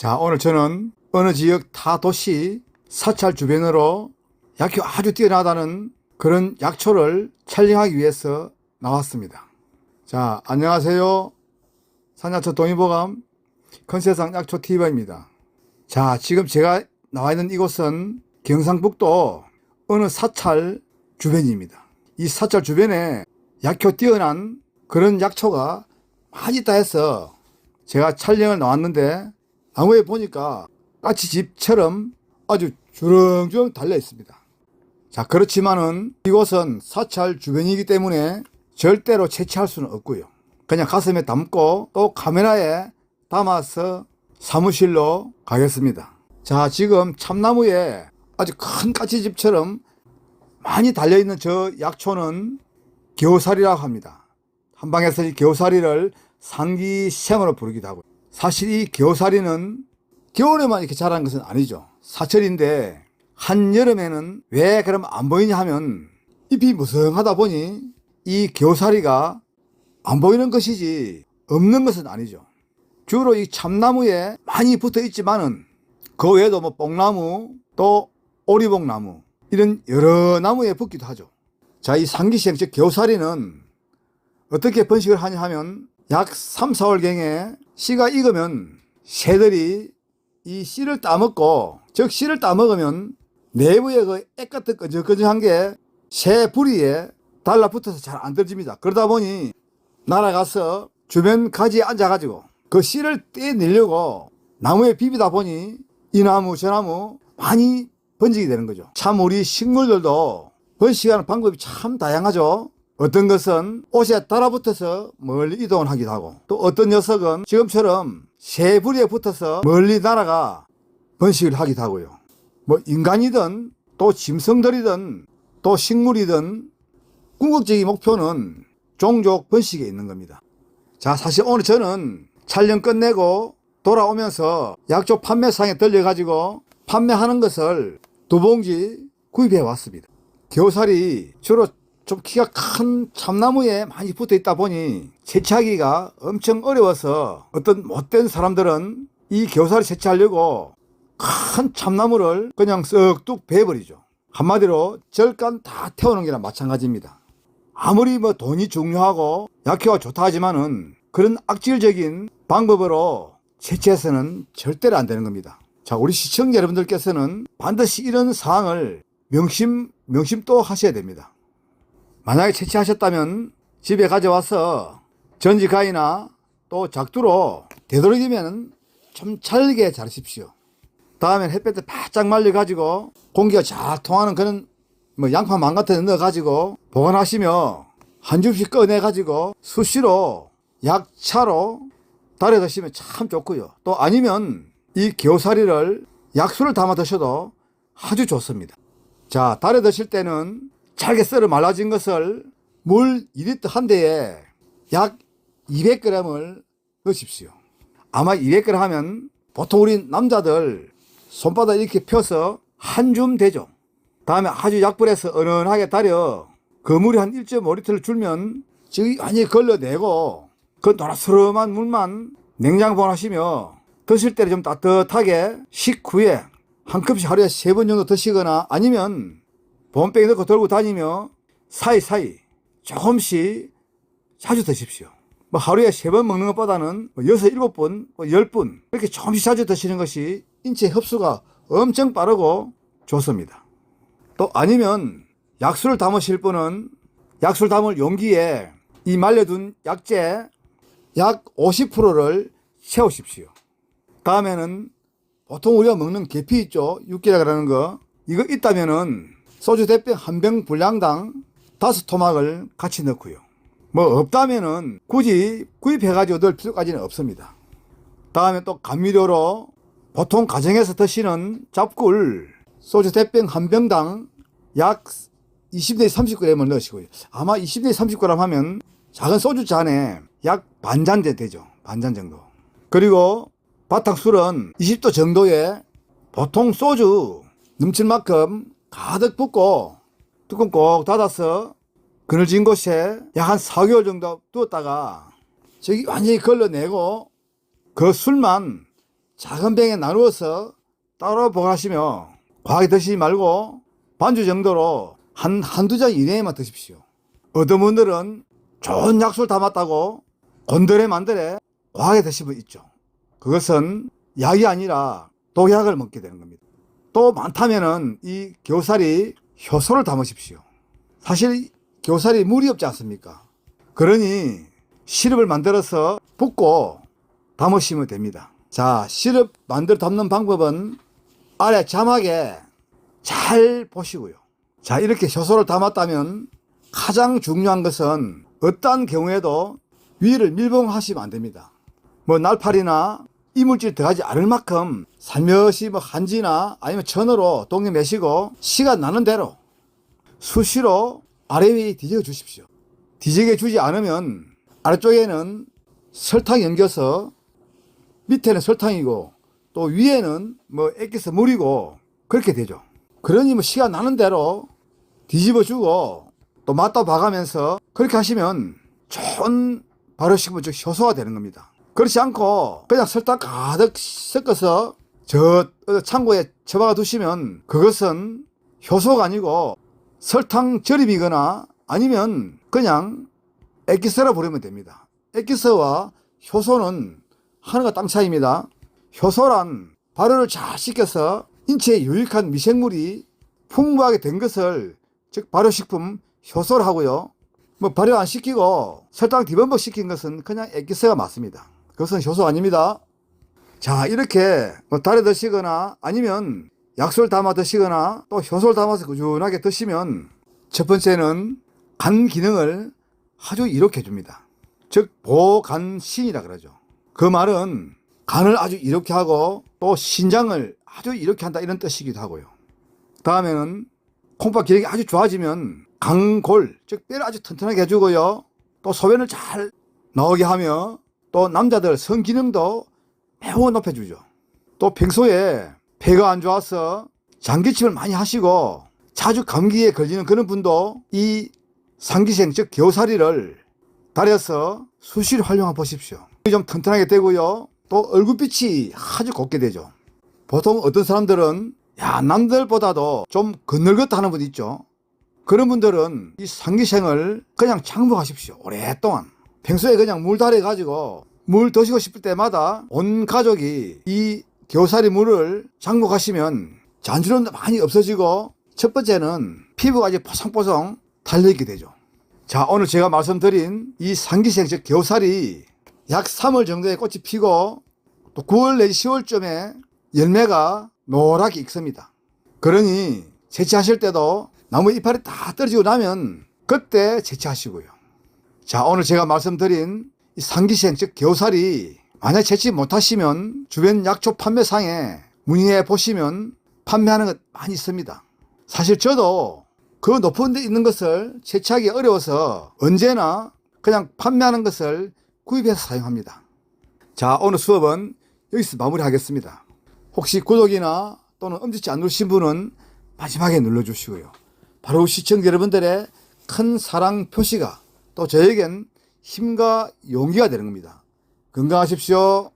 자, 오늘 저는 어느 지역 타 도시 사찰 주변으로 약효 아주 뛰어나다는 그런 약초를 촬영하기 위해서 나왔습니다. 자, 안녕하세요. 산야초 동의보감 컨세상 약초 TV입니다. 자, 지금 제가 나와 있는 이곳은 경상북도 어느 사찰 주변입니다. 이 사찰 주변에 약효 뛰어난 그런 약초가 많이 있다 해서 제가 촬영을 나왔는데 나무에 보니까 까치집처럼 아주 주렁주렁 달려 있습니다. 자, 그렇지만은 이곳은 사찰 주변이기 때문에 절대로 채취할 수는 없고요. 그냥 가슴에 담고 또 카메라에 담아서 사무실로 가겠습니다. 자, 지금 참나무에 아주 큰 까치집처럼 많이 달려있는 저 약초는 겨우살이라고 합니다. 한방에서 이 겨우살이를 상기샘으로 부르기도 하고 사실 이 겨우살이는 겨울에만 이렇게 자라는 것은 아니죠. 사철인데 한여름에는 왜 그럼 안 보이냐 하면 잎이 무성하다 보니 이 겨우살이가 안 보이는 것이지 없는 것은 아니죠. 주로 이 참나무에 많이 붙어 있지만은 그 외에도 뭐 뽕나무 또 오리봉나무 이런 여러 나무에 붙기도 하죠. 자, 이 상기시행 즉 겨우살이는 어떻게 번식을 하냐 하면 약 3, 4월경에 씨가 익으면 새들이 이 씨를 따먹고 즉 씨를 따먹으면 내부에 그 액같은 끈적끈적한 게 새 부리에 달라붙어서 잘 안 떨어집니다. 그러다 보니 날아가서 주변 가지에 앉아가지고 그 씨를 떼내려고 나무에 비비다 보니 이 나무 저 나무 많이 번지게 되는 거죠. 참 우리 식물들도 번식하는 방법이 참 다양하죠. 어떤 것은 옷에 달아붙어서 멀리 이동을 하기도 하고 또 어떤 녀석은 지금처럼 새 부리에 붙어서 멀리 날아가 번식을 하기도 하고요. 뭐 인간이든 또 짐승들이든 또 식물이든 궁극적인 목표는 종족 번식에 있는 겁니다. 자, 사실 오늘 저는 촬영 끝내고 돌아오면서 약초 판매상에 들려가지고 판매하는 것을 두 봉지 구입해 왔습니다. 겨우살이 주로 좀 키가 큰 참나무에 많이 붙어 있다 보니 채취하기가 엄청 어려워서 어떤 못된 사람들은 이 겨우살이 채취하려고 큰 참나무를 그냥 썩뚝 베어버리죠. 한마디로 절간 다 태우는 게랑 마찬가지입니다. 아무리 뭐 돈이 중요하고 약효가 좋다 하지만은 그런 악질적인 방법으로 채취해서는 절대로 안 되는 겁니다. 자, 우리 시청자 여러분들께서는 반드시 이런 사항을 명심, 명심도 하셔야 됩니다. 만약에 채취하셨다면 집에 가져와서 전지가위나 또 작두로 되도록이면 좀 잘게 자르십시오. 다음엔 햇볕에 바짝 말려가지고 공기가 잘 통하는 그런 뭐 양파 망 같은 데 넣어가지고 보관하시며 한 줌씩 꺼내가지고 수시로 약차로 달여 드시면 참 좋고요. 또 아니면 이 겨우살이를 약수를 담아 드셔도 아주 좋습니다. 자, 달여 드실 때는 잘게 썰어 말라진 것을 물 2리터 한 대에 약 200g을 넣으십시오. 아마 200g 하면 보통 우리 남자들 손바닥 이렇게 펴서 한 줌 되죠. 다음에 아주 약불에서 은은하게 달여 그 물이 한 1.5리터를 줄면 저기 완전히 걸러내고 그 노랗스름한 물만 냉장 보관하시며 드실 때는 좀 따뜻하게 식후에 한 컵씩 하루에 세 번 정도 드시거나 아니면 본병에 넣고 들고 다니며 사이사이 조금씩 자주 드십시오. 뭐 하루에 세 번 먹는 것보다는 뭐 여섯, 일곱 번, 뭐 열 번, 이렇게 조금씩 자주 드시는 것이 인체 흡수가 엄청 빠르고 좋습니다. 또 아니면 약수를 담으실 분은 약수를 담을 용기에 이 말려둔 약재 약 50%를 채우십시오. 다음에는 보통 우리가 먹는 계피 있죠? 육개라는 거. 이거 있다면은 소주 대병 한 병 분량당 다섯 토막을 같이 넣고요. 뭐 없다면은 굳이 구입해가지고 넣을 필요까지는 없습니다. 다음에 또 감미료로 보통 가정에서 드시는 잡꿀 소주 대병 한 병당 약 20대 30g을 넣으시고요. 아마 20대 30g 하면 작은 소주 잔에 약 반잔 되죠. 반잔 정도. 그리고 바탕술은 20도 정도의 보통 소주 넘칠 만큼 가득 붓고 뚜껑 꼭 닫아서 그늘진 곳에 약 한 4개월 정도 두었다가 저기 완전히 걸러내고 그 술만 작은 병에 나누어서 따로 보관하시며 과하게 드시지 말고 반주 정도로 한 한두 잔 이내에만 드십시오. 어떤 분들은 좋은 약수를 담았다고 곤드레 만드레 과하게 드시면 있죠. 그것은 약이 아니라 독약을 먹게 되는 겁니다. 또 많다면은 이 교살이 효소를 담으십시오. 사실 교살이 물이 없지 않습니까? 그러니 시럽을 만들어서 붓고 담으시면 됩니다. 자, 시럽 만들어 담는 방법은 아래 자막에 잘 보시고요. 자, 이렇게 효소를 담았다면 가장 중요한 것은 어떠한 경우에도 위를 밀봉하시면 안 됩니다. 뭐 날파리나 이물질 들어가지 않을 만큼 살며시 뭐 한지나 아니면 천으로 동네 매시고 시간 나는 대로 수시로 아래 위 뒤적여 주십시오. 뒤적여 주지 않으면 아래쪽에는 설탕이 엉겨서 밑에는 설탕이고 또 위에는 뭐 액기스 물이고 그렇게 되죠. 그러니 뭐 시간 나는 대로 뒤집어 주고 또 맞다 봐가면서 그렇게 하시면 좋은 발효식품 즉 효소가 되는 겁니다. 그렇지 않고 그냥 설탕 가득 섞어서 저 창고에 처박아 두시면 그것은 효소가 아니고 설탕 절임이거나 아니면 그냥 액기스라 부르면 됩니다. 액기스와 효소는 하늘과 땅 차이입니다. 효소란 발효를 잘 시켜서 인체에 유익한 미생물이 풍부하게 된 것을 즉 발효식품 효소를 하고요. 뭐 발효 안 시키고 설탕 뒤범벅 시킨 것은 그냥 액기스가 맞습니다. 그것은 효소 아닙니다. 자 이렇게 뭐 달에 드시거나 아니면 약수를 담아 드시거나 또 효소를 담아서 꾸준하게 드시면 첫 번째는 간 기능을 아주 이롭게 해줍니다. 즉 보간신이라 그러죠. 그 말은 간을 아주 이롭게 하고 또 신장을 아주 이롭게 한다 이런 뜻이기도 하고요. 다음에는 콩팥 기력이 아주 좋아지면 강골 즉 뼈를 아주 튼튼하게 해주고요. 또 소변을 잘 나오게 하며 또 남자들 성기능도 매우 높여주죠. 또 평소에 폐가 안 좋아서 장기침을 많이 하시고 자주 감기에 걸리는 그런 분도 이 상기생 즉 겨우살이를 달여서 수시로 활용해 보십시오. 좀 튼튼하게 되고요. 또 얼굴빛이 아주 곱게 되죠. 보통 어떤 사람들은 야 남들보다도 좀 건널걷다 하는 분 있죠. 그런 분들은 이 상기생을 그냥 장복하십시오. 오랫동안. 평소에 그냥 물 달여 가지고 물 드시고 싶을 때마다 온 가족이 이 겨우살이 물을 장복하시면 잔주름도 많이 없어지고 첫 번째는 피부가 아주 포송포송 달려있게 되죠. 자, 오늘 제가 말씀드린 이 상기생 즉 겨우살이 약 3월 정도에 꽃이 피고 또 9월 내지 10월쯤에 열매가 노랗게 익습니다. 그러니 채취하실 때도 나무 이파리 다 떨어지고 나면 그때 채취하시고요. 자, 오늘 제가 말씀드린 이 상기생 즉 겨우살이 만약 채취 못하시면 주변 약초 판매상에 문의해 보시면 판매하는 것 많이 있습니다. 사실 저도 그 높은 데 있는 것을 채취하기 어려워서 언제나 그냥 판매하는 것을 구입해서 사용합니다. 자, 오늘 수업은 여기서 마무리하겠습니다. 혹시 구독이나 또는 엄지치 안 누르신 분은 마지막에 눌러주시고요. 바로 시청자 여러분들의 큰 사랑 표시가 또 저에겐 힘과 용기가 되는 겁니다. 건강하십시오.